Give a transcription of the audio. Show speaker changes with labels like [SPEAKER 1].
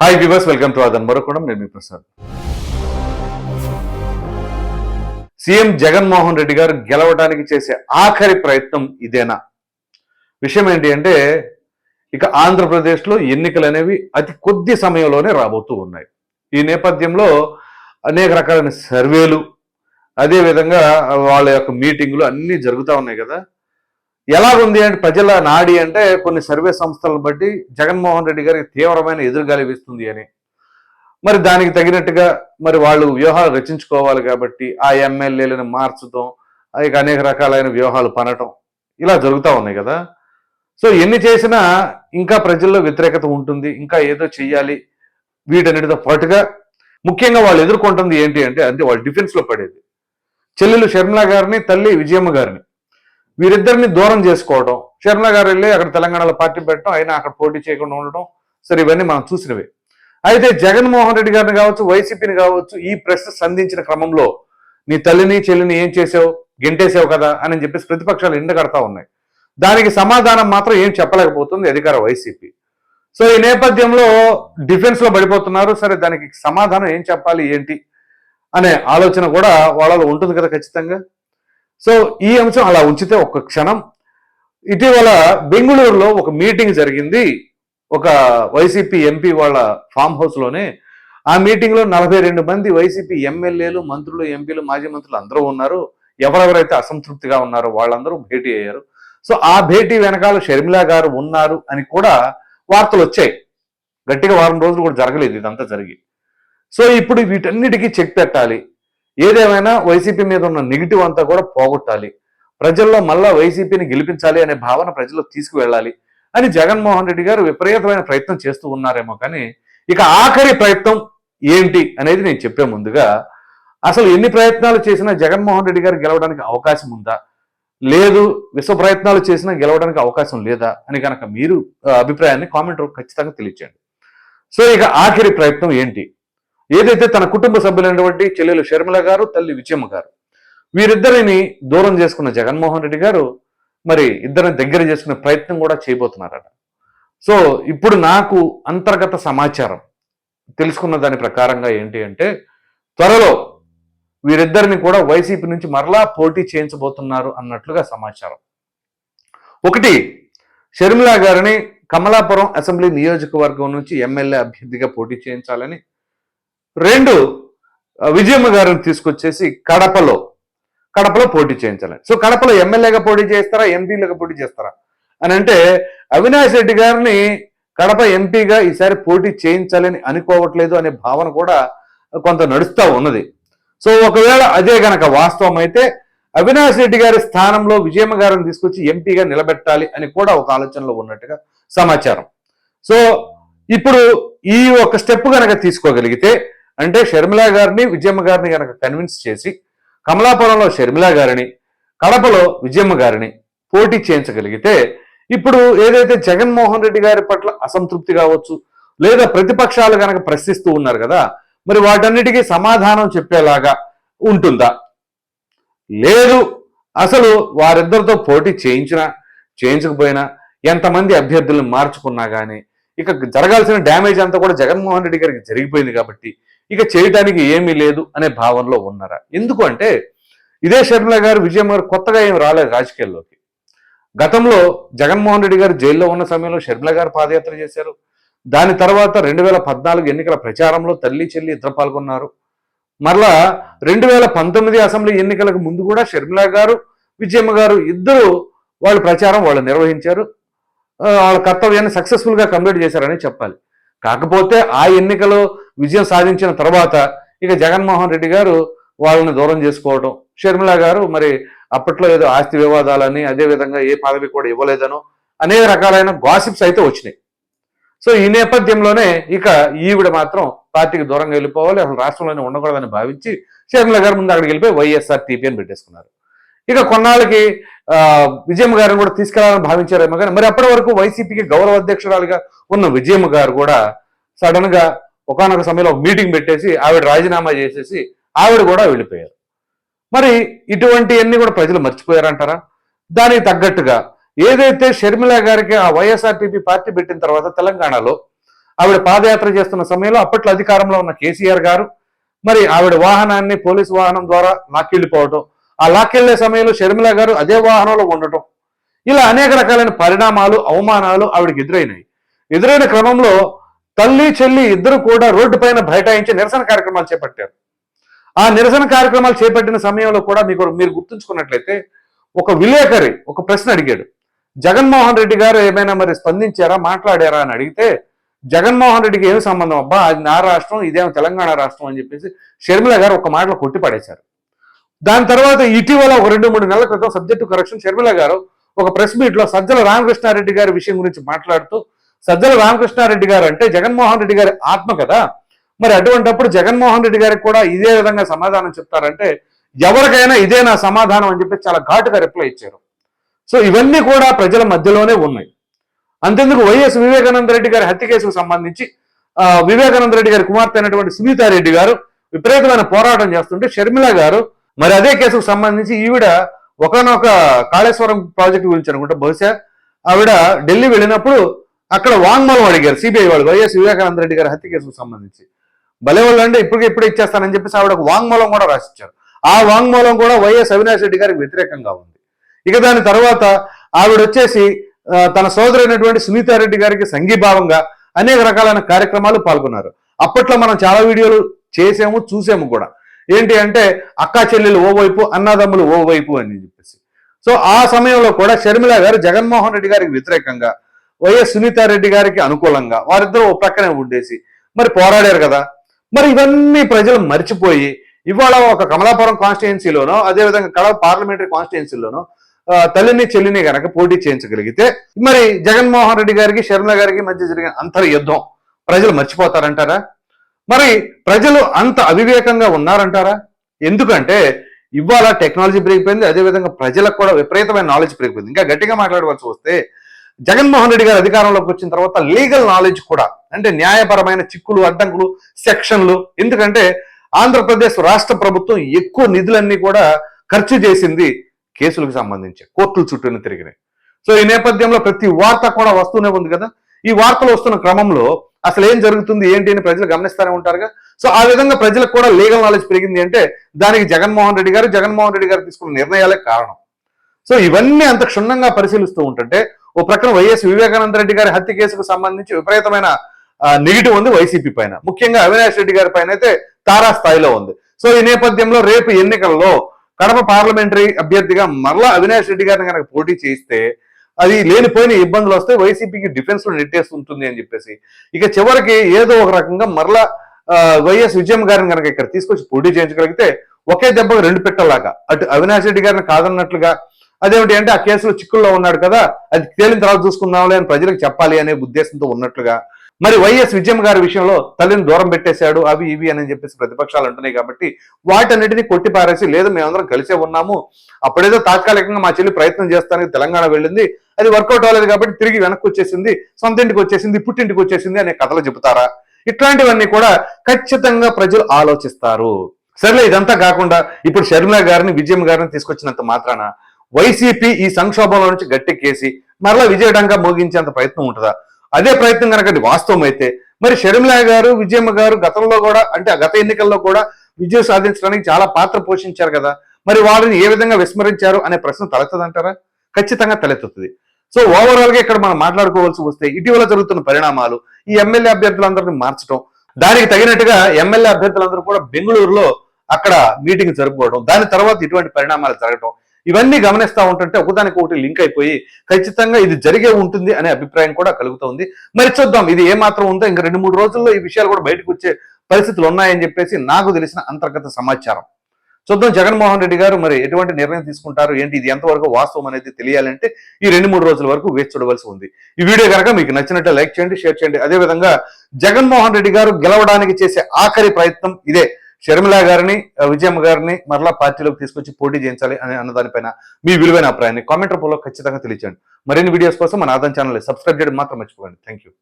[SPEAKER 1] Hi viewers welcome to అదన్ మరొకడం నేను మీ ప్రసాద్ సీఎం జగన్మోహన్ రెడ్డి గారు గెలవడానికి చేసే ఆఖరి ప్రయత్నం ఇదేనా విషయం ఏంటి అంటే ఇక ఆంధ్రప్రదేశ్లో ఎన్నికలు అనేవి అతి కొద్ది సమయంలోనే రాబోతూ ఉన్నాయి ఈ నేపథ్యంలో అనేక రకాలైన సర్వేలు అదేవిధంగా వాళ్ళ యొక్క మీటింగులు అన్నీ జరుగుతూ ఉన్నాయి కదా ఎలాగుంది అంటే ప్రజల నాడి అంటే కొన్ని సర్వే సంస్థలను బట్టి జగన్మోహన్ రెడ్డి గారికి తీవ్రమైన ఎదురుగాలి వేస్తుంది అని. మరి దానికి తగినట్టుగా మరి వాళ్ళు వ్యూహాలు రచించుకోవాలి కాబట్టి ఆ ఎమ్మెల్యేలను మార్చడం ఇక అనేక రకాలైన వ్యూహాలు పనటం ఇలా జరుగుతూ ఉన్నాయి కదా. సో ఎన్ని చేసినా ఇంకా ప్రజల్లో వ్యతిరేకత ఉంటుంది ఇంకా ఏదో చెయ్యాలి వీటన్నిటితో పాటుగా ముఖ్యంగా వాళ్ళు ఎదుర్కొంటుంది ఏంటి అంటే అంటే వాళ్ళు డిఫెన్స్లో పడేది. చెల్లెలు షర్మిల గారిని తల్లి విజయమ్మ గారిని. వీరిద్దరిని దూరం చేసుకోవడం షర్మిల గారు వెళ్ళి అక్కడ తెలంగాణలో పార్టీ పెట్టడం అయినా అక్కడ పోటీ చేయకుండా ఉండడం సరే ఇవన్నీ మనం చూసినవి. అయితే జగన్మోహన్ రెడ్డి గారిని కావచ్చు వైసీపీని కావచ్చు ఈ ప్రశ్న సంధించిన క్రమంలో నీ తల్లిని చెల్లిని ఏం చేసావు? గెంటేసావు కదా అని చెప్పేసి ప్రతిపక్షాలు ఎండగడతా ఉన్నాయి. దానికి సమాధానం మాత్రం ఏం చెప్పలేకపోతుంది అధికార వైసీపీ. సో ఈ నేపథ్యంలో డిఫెన్స్లో పడిపోతున్నారు. సరే దానికి సమాధానం ఏం చెప్పాలి ఏంటి? అనే ఆలోచన కూడా వాళ్ళలో ఉంటుంది కదా ఖచ్చితంగా. సో ఈ అంశం అలా ఉంచితే ఒక్క క్షణం. ఇటీవల బెంగళూరులో ఒక మీటింగ్ జరిగింది. ఒక వైసీపీ ఎంపీ వాళ్ళ ఫామ్ హౌస్లోనే. ఆ మీటింగ్లో నలభై రెండు మంది వైసీపీ ఎమ్మెల్యేలు మంత్రులు ఎంపీలు మాజీ మంత్రులు అందరూ ఉన్నారు. ఎవరెవరైతే అసంతృప్తిగా ఉన్నారో వాళ్ళందరూ భేటీ అయ్యారు. సో ఆ భేటీ వెనకాల షర్మిలా గారు ఉన్నారు అని కూడా వార్తలు వచ్చాయి. గట్టిగా వారం రోజులు కూడా జరగలేదు ఇదంతా జరిగి. సో ఇప్పుడు వీటన్నిటికీ చెక్ పెట్టాలి. ఏదేమైనా వైసీపీ మీద ఉన్న నెగిటివ్ అంతా కూడా పోగొట్టాలి. ప్రజల్లో మళ్ళా వైసీపీని గెలిపించాలి అనే భావన ప్రజల్లో తీసుకువెళ్ళాలి అని జగన్మోహన్ రెడ్డి గారు విపరీతమైన ప్రయత్నం చేస్తూ ఉన్నారేమో కానీ ఇక ఆఖరి ప్రయత్నం ఏంటి అనేది నేను చెప్పే ముందుగా అసలు ఎన్ని ప్రయత్నాలు చేసినా జగన్మోహన్ రెడ్డి గారు గెలవడానికి అవకాశం ఉందా? లేదు విశ్వ ప్రయత్నాలు చేసినా గెలవడానికి అవకాశం లేదా అని కనుక మీరు అభిప్రాయాన్ని కామెంట్ ఖచ్చితంగా తెలియచేయండి. సో ఇక ఆఖరి ప్రయత్నం ఏంటి? ఏదైతే తన కుటుంబ సభ్యులైనటువంటి చెల్లెలు షర్మిల గారు తల్లి విజయమ్మ గారు వీరిద్దరిని దూరం చేసుకున్న జగన్మోహన్ రెడ్డి గారు మరి ఇద్దరిని దగ్గర చేసుకునే ప్రయత్నం కూడా చేయబోతున్నారట. సో ఇప్పుడు నాకు అంతర్గత సమాచారం తెలుసుకున్న దాని ప్రకారంగా ఏంటి అంటే త్వరలో వీరిద్దరిని కూడా వైసీపీ నుంచి మరలా పోటీ చేయించబోతున్నారు అన్నట్లుగా సమాచారం. ఒకటి షర్మిల గారిని కమలాపురం అసెంబ్లీ నియోజకవర్గం నుంచి ఎమ్మెల్యే అభ్యర్థిగా పోటీ చేయించాలని రెండు విజయమ్మ గారిని తీసుకొచ్చేసి కడపలో కడపలో పోటీ చేయించాలని సో కడపలో ఎమ్మెల్యేగా పోటీ చేస్తారా ఎంపీలుగా పోటీ చేస్తారా? అని అంటే అవినాష్ రెడ్డి గారిని కడప ఎంపీగా ఈసారి పోటీ చేయించాలని అనుకోవట్లేదు అనే భావన కూడా కొంత నడుస్తూ ఉన్నది. సో ఒకవేళ అదే గనక వాస్తవం అయితే అవినాష్ రెడ్డి గారి స్థానంలో విజయమ్మ గారిని తీసుకొచ్చి ఎంపీగా నిలబెట్టాలి అని కూడా ఒక ఆలోచనలో ఉన్నట్టుగా సమాచారం. సో ఇప్పుడు ఈ ఒక స్టెప్ కనుక తీసుకోగలిగితే అంటే షర్మిల గారిని విజయమ్మ గారిని కనుక కన్విన్స్ చేసి కమలాపురంలో షర్మిల గారిని కడపలో విజయమ్మ గారిని పోటీ చేయించగలిగితే ఇప్పుడు ఏదైతే జగన్మోహన్ రెడ్డి గారి పట్ల అసంతృప్తి కావచ్చు లేదా ప్రతిపక్షాలు కనుక ప్రశ్నిస్తూ ఉన్నారు కదా మరి వాటన్నిటికీ సమాధానం చెప్పేలాగా ఉంటుందా? లేదు. అసలు వారిద్దరితో పోటీ చేయించినా చేయించకపోయినా ఎంతమంది అభ్యర్థులను మార్చుకున్నా కానీ ఇక జరగాల్సిన డ్యామేజ్ అంతా కూడా జగన్మోహన్ రెడ్డి గారికి జరిగిపోయింది కాబట్టి ఇక చేయటానికి ఏమీ లేదు అనే భావనలో ఉన్నారా? ఎందుకు అంటే ఇదే షర్మిల గారు విజయమ్మ గారు కొత్తగా ఏం రాలేదు రాజకీయాల్లోకి. గతంలో జగన్మోహన్ రెడ్డి గారు జైల్లో ఉన్న సమయంలో షర్మిల గారు పాదయాత్ర చేశారు. దాని తర్వాత రెండు వేల పద్నాలుగు ఎన్నికల ప్రచారంలో తల్లి చెల్లి ఇద్దరు పాల్గొన్నారు. మరలా రెండు వేల పంతొమ్మిది అసెంబ్లీ ఎన్నికలకు ముందు కూడా షర్మిల గారు విజయమ్మ గారు ఇద్దరు వాళ్ళ ప్రచారం వాళ్ళు నిర్వహించారు. వాళ్ళ కర్తవ్యాన్ని సక్సెస్ఫుల్గా కంప్లీట్ చేశారని చెప్పాలి. కాకపోతే ఆ ఎన్నికలో విజయం సాధించిన తర్వాత ఇక జగన్మోహన్ రెడ్డి గారు వాళ్ళని దూరం చేసుకోవడం షర్మిల గారు మరి అప్పట్లో ఏదో ఆస్తి వివాదాలని అదే విధంగా ఏ పదవి కూడా ఇవ్వలేదనో అనేక రకాలైన గాసిప్స్ అయితే వచ్చినాయి. సో ఈ నేపథ్యంలోనే ఇక ఈవిడ మాత్రం పార్టీకి దూరంగా వెళ్ళిపోవాలి అసలు రాష్ట్రంలోనే ఉండకూడదని భావించి షర్మిల గారు ముందు అక్కడికి వెళ్ళిపోయి వైఎస్ఆర్ టీపీ అని పెట్టేసుకున్నారు. ఇక కొన్నాళ్ళకి ఆ, విజయమ్మ గారిని కూడా తీసుకెళ్ళాలని భావించారేమో కానీ మరి అప్పటి వరకు వైసీపీకి గౌరవ అధ్యక్షురాలుగా ఉన్న విజయమ్మ గారు కూడా సడన్గా ఒకనొక సమయంలో ఒక మీటింగ్ పెట్టేసి ఆవిడ రాజీనామా చేసేసి ఆవిడ కూడా వెళ్ళిపోయారు. మరి ఇటువంటివన్నీ కూడా ప్రజలు మర్చిపోయారంటారా? దానికి తగ్గట్టుగా ఏదైతే షర్మిల గారికి ఆ వైఎస్ఆర్టీపీ పార్టీ పెట్టిన తర్వాత తెలంగాణలో ఆవిడ పాదయాత్ర చేస్తున్న సమయంలో అప్పట్లో అధికారంలో ఉన్న కేసీఆర్ గారు మరి ఆవిడ వాహనాన్ని పోలీసు వాహనం ద్వారా నాకెళ్ళిపోవడం ఆ లాక్కెళ్ళే సమయంలో షర్మిల గారు అదే వాహనంలో ఉండటం. ఇలా అనేక రకాలైన పరిణామాలు అవమానాలు ఆవిడకి ఎదురైనాయి. ఎదురైన క్రమంలో తల్లి చెల్లి ఇద్దరు కూడా రోడ్డు పైన బైఠాయించి నిరసన కార్యక్రమాలు చేపట్టారు. ఆ నిరసన కార్యక్రమాలు చేపట్టిన సమయంలో కూడా మీకు మీరు గుర్తుంచుకున్నట్లయితే ఒక విలేకరి ఒక ప్రశ్న అడిగాడు. జగన్మోహన్ రెడ్డి గారు ఏమైనా మరి స్పందించారా మాట్లాడారా అని అడిగితే జగన్మోహన్ రెడ్డికి ఏమి సంబంధం? అబ్బా అది నా రాష్ట్రం ఇదేమో తెలంగాణ రాష్ట్రం అని చెప్పేసి షర్మిల గారు ఒక మాటలో కొట్టి పడేశారు. దాని తర్వాత ఇటీవల ఒక రెండు మూడు నెలల క్రితం సబ్జెక్టు కరెక్షన్ షర్మిల గారు ఒక ప్రెస్ మీట్లో సజ్జల రామకృష్ణారెడ్డి గారి విషయం గురించి మాట్లాడుతూ సజ్జల రామకృష్ణారెడ్డి గారు అంటే జగన్మోహన్ రెడ్డి గారి ఆత్మ కదా? మరి అటువంటప్పుడు జగన్మోహన్ రెడ్డి గారికి కూడా ఇదే విధంగా సమాధానం చెప్తారంటే ఎవరికైనా ఇదే నా సమాధానం అని చెప్పి చాలా ఘాటుగా రిప్లై ఇచ్చారు. సో ఇవన్నీ కూడా ప్రజల మధ్యలోనే ఉన్నాయి. అంతెందుకు వైఎస్ వివేకానంద రెడ్డి గారి హత్య కేసుకు సంబంధించి వివేకానంద రెడ్డి గారి కుమార్తె అయినటువంటి సునీతారెడ్డి గారు విపరీతమైన పోరాటం చేస్తుంటే షర్మిల గారు మరి అదే కేసుకు సంబంధించి ఈవిడ ఒకనొక కాళేశ్వరం ప్రాజెక్టు గురించి అనుకుంటా. బహుశా ఆవిడ ఢిల్లీ వెళ్ళినప్పుడు అక్కడ వాంగ్మూలం అడిగారు సిబిఐ వాళ్ళు వైఎస్ వివేకానంద రెడ్డి గారి హత్య కేసుకు సంబంధించి. భలే వాళ్ళు అంటే ఇప్పటికే ఇప్పుడే ఇచ్చేస్తానని చెప్పేసి ఆవిడ వాంగ్మూలం కూడా రాసిచ్చారు. ఆ వాంగ్మూలం కూడా వైఎస్ అవినాష్ రెడ్డి గారికి వ్యతిరేకంగా ఉంది. ఇక దాని తర్వాత ఆవిడ వచ్చేసి తన తన సోదరైనటువంటి సునీతారెడ్డి గారికి సంఘీభావంగా అనేక రకాలైన కార్యక్రమాలు పాల్గొన్నారు. అప్పట్లో మనం చాలా వీడియోలు చేసాము చూసాము కూడా. ఏంటి అంటే అక్కా చెల్లెలు ఓవైపు అన్నదమ్ములు ఓవైపు అని చెప్పేసి. సో ఆ సమయంలో కూడా షర్మిల గారు జగన్మోహన్ రెడ్డి గారికి వ్యతిరేకంగా వైఎస్ సునీతారెడ్డి గారికి అనుకూలంగా వారిద్దరూ ఓ ప్రక్కనే ఉండేసి మరి పోరాడారు కదా. మరి ఇవన్నీ ప్రజలు మర్చిపోయి ఇవాళ ఒక కమలాపురం కాన్స్టిట్యున్సీలోనో అదేవిధంగా కడప పార్లమెంటరీ కాన్స్టిట్యున్సీలోనో తల్లిని చెల్లిని గనక పోటీ చేయించగలిగితే మరి జగన్మోహన్ రెడ్డి గారికి షర్మిల గారికి మధ్య జరిగిన అంతర్ యుద్ధం ప్రజలు మర్చిపోతారంటారా? మరి ప్రజలు అంత అవివేకంగా ఉన్నారంటారా? ఎందుకంటే ఇవాళ టెక్నాలజీ పెరిగిపోయింది అదేవిధంగా ప్రజలకు కూడా విపరీతమైన నాలెడ్జ్ పెరిగిపోయింది. ఇంకా గట్టిగా మాట్లాడవలసి వస్తే జగన్మోహన్ రెడ్డి గారు అధికారంలోకి వచ్చిన తర్వాత లీగల్ నాలెడ్జ్ కూడా అంటే న్యాయపరమైన చిక్కులు అడ్డంకులు సెక్షన్లు ఎందుకంటే ఆంధ్రప్రదేశ్ రాష్ట్ర ప్రభుత్వం ఎక్కువ నిధులన్నీ కూడా ఖర్చు చేసింది కేసులకు సంబంధించి కోర్టుల చుట్టూనే తిరిగినాయి. సో ఈ నేపథ్యంలో ప్రతి వార్త కూడా వస్తూనే ఉంది కదా. ఈ వార్తలు వస్తున్న క్రమంలో అసలు ఏం జరుగుతుంది ఏంటి అని ప్రజలు గమనిస్తూనే ఉంటారుగా. సో ఆ విధంగా ప్రజలకు కూడా లీగల్ నాలెడ్జ్ పెరిగింది అంటే దానికి జగన్మోహన్ రెడ్డి గారు జగన్మోహన్ రెడ్డి గారు తీసుకున్న నిర్ణయాలే కారణం. సో ఇవన్నీ అంత క్షుణ్ణంగా పరిశీలిస్తూ ఉంటుంటే ఓ ప్రక్కన వైఎస్ వివేకానంద రెడ్డి గారి హత్య కేసుకు సంబంధించి విపరీతమైన నెగిటివ్ ఉంది వైసీపీ పైన. ముఖ్యంగా అవినాష్ రెడ్డి గారి పైన అయితే తారా స్థాయిలో ఉంది. సో ఈ నేపథ్యంలో రేపు ఎన్నికల్లో కడప పార్లమెంటరీ అభ్యర్థిగా మరలా అవినాష్ రెడ్డి గారిని కనుక పోటీ చేస్తే అది లేనిపోయిన ఇబ్బందులు వస్తే వైసీపీకి డిఫెన్స్లో నెట్టేస్తుంటుంది అని చెప్పేసి. ఇక చివరికి ఏదో ఒక రకంగా మరలా వైఎస్ విజయం గారిని కనుక ఇక్కడ తీసుకొచ్చి పోటీ చేయించగలిగితే ఒకే దెబ్బకు రెండు పెట్టలాగా అటు అవినాష్ రెడ్డి గారిని కాదన్నట్లుగా అదేమిటి అంటే ఆ కేసులో చిక్కుల్లో ఉన్నాడు కదా అది తేలిన తర్వాత చూసుకుందాంలే అని ప్రజలకు చెప్పాలి అనే ఉద్దేశంతో ఉన్నట్లుగా మరి వైఎస్ విజయం గారి విషయంలో తల్లిని దూరం పెట్టేశాడు అవి ఇవి అని చెప్పేసి ప్రతిపక్షాలు అంటున్నాయి కాబట్టి వాటన్నిటిని కొట్టి పారేసి లేదు మేమందరం కలిసే ఉన్నాము. అప్పుడేదో తాత్కాలికంగా మా చెల్లి ప్రయత్నం చేస్తానికి తెలంగాణ వెళ్ళింది. అది వర్కౌట్ అవ్వలేదు కాబట్టి తిరిగి వెనక్కి వచ్చేసింది సొంత ఇంటికి వచ్చేసింది పుట్టింటికి వచ్చేసింది అనే కథలు చెబుతారా? ఇట్లాంటివన్నీ కూడా ఖచ్చితంగా ప్రజలు ఆలోచిస్తారు. సర్లే ఇదంతా కాకుండా ఇప్పుడు షర్మిల గారిని విజయం గారిని తీసుకొచ్చినంత మాత్రాన? వైసీపీ ఈ సంక్షోభంలో నుంచి గట్టెక్కేసి మరలా విజయడంగా మోగించేంత ప్రయత్నం ఉంటుందా? అదే ప్రయత్నం కనుక అది వాస్తవం అయితే మరి షర్మిలా గారు విజయమ్మ గారు గతంలో కూడా అంటే ఆ గత ఎన్నికల్లో కూడా విజయం సాధించడానికి చాలా పాత్ర పోషించారు కదా మరి వాళ్ళని ఏ విధంగా విస్మరించారు అనే ప్రశ్న తలెత్తదంటారా? ఖచ్చితంగా తలెత్తుతుంది. సో ఓవరాల్గా ఇక్కడ మనం మాట్లాడుకోవాల్సి వస్తే ఇటీవల జరుగుతున్న పరిణామాలు ఈ ఎమ్మెల్యే అభ్యర్థులందరినీ మార్చడం దానికి తగినట్టుగా ఎమ్మెల్యే అభ్యర్థులందరూ కూడా బెంగళూరులో అక్కడ మీటింగ్ జరుపుకోవడం దాని తర్వాత ఇటువంటి పరిణామాలు జరగడం ఇవన్నీ గమనిస్తా ఉంటుంటే ఒకదానికి ఒకటి లింక్ అయిపోయి ఖచ్చితంగా ఇది జరిగే ఉంటుంది అనే అభిప్రాయం కూడా కలుగుతోంది. మరి చూద్దాం ఇది ఏ మాత్రం ఉందో ఇంకా రెండు మూడు రోజుల్లో ఈ విషయాలు కూడా బయటకు వచ్చే పరిస్థితులు ఉన్నాయని చెప్పేసి నాకు తెలిసిన అంతర్గత సమాచారం. చూద్దాం జగన్మోహన్ రెడ్డి గారు మరి ఎటువంటి నిర్ణయం తీసుకుంటారు? ఏంటి ఇది ఎంతవరకు వాస్తవం అనేది తెలియాలంటే ఈ రెండు మూడు రోజుల వరకు వేచి చూడవలసి ఉంది. ఈ వీడియో కనుక మీకు నచ్చినట్టు లైక్ చేయండి షేర్ చేయండి. అదేవిధంగా జగన్మోహన్ రెడ్డి గారు గెలవడానికి చేసే ఆఖరి ప్రయత్నం ఇదే. షర్మిల గారిని ఆ, విజయమ్మ గారిని మరలా పార్టీలోకి తీసుకొచ్చి పోటీ చేయించాలి అనే అన్నదానిపైన మీ విలువైన అభిప్రాయాన్ని కామెంట్ రూపంలో ఖచ్చితంగా తెలియచేయండి. మరిన్ని వీడియోస్ కోసం మన ఆదాన్ ఛానల్ సబ్స్క్రైబ్ చేయడం మాత్రం మర్చిపోకండి. Thank you